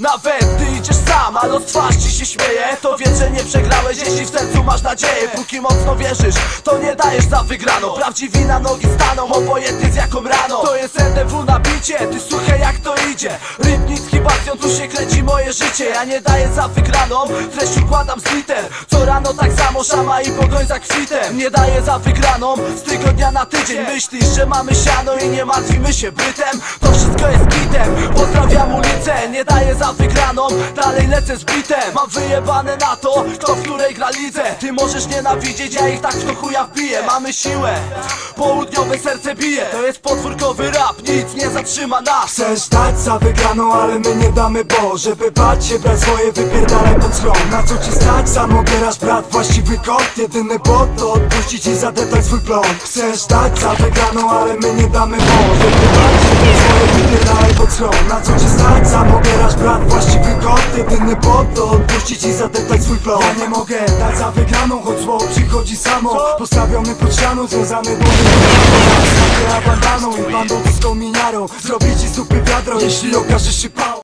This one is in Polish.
Nawet ty idziesz sam, a los twarz ci się śmieje. To wiedz, że nie przegrałeś, jeśli w sercu masz nadzieję. Póki mocno wierzysz, to nie dajesz za wygraną. Prawdziwi na nogi staną, obojętnie z jaką raną. To jest NDW na bicie, ty słuchaj jak idzie Rybnicki bastion, tu się kręci moje życie. Ja nie daję za wygraną, treść układam z liter Co rano tak samo, szama i pogoń za kwitem. Nie daję za wygraną, z tygodnia na tydzień. Myślisz, że mamy siano i nie martwimy się bytem To wszystko jest ulicę Nie daję za wygraną, dalej lecę z bitem. Mam wyjebane na to, kto w której gra lidze. Ty możesz nienawidzieć, ja ich tak w to chuja wbiję. Mamy siłę, południowe serce bije. To jest podwórkowy rap, nic nie zatrzyma nas. Chcesz dać za wygraną, ale my nie damy, bo Żeby bać się, brać swoje, wypierdalaj pod schron Na co ci stać, sam obierasz brat, właściwy kod Jedyny bot to odpuścić i zadeptać swój plon. Chcesz dać za wygraną, ale my nie damy, bo Żeby bać się, brać swoje, wypierdalaj pod schron Na co Jedyny bot to odpuścić i zadeptać swój plon Ja nie mogę dać za wygraną, choć zło przychodzi samo. Postawiony pod ścianą, związany Ja bandaną i bandą z kominiarą. Zrobię ci z dupy wiadro, jeśli okażesz się pał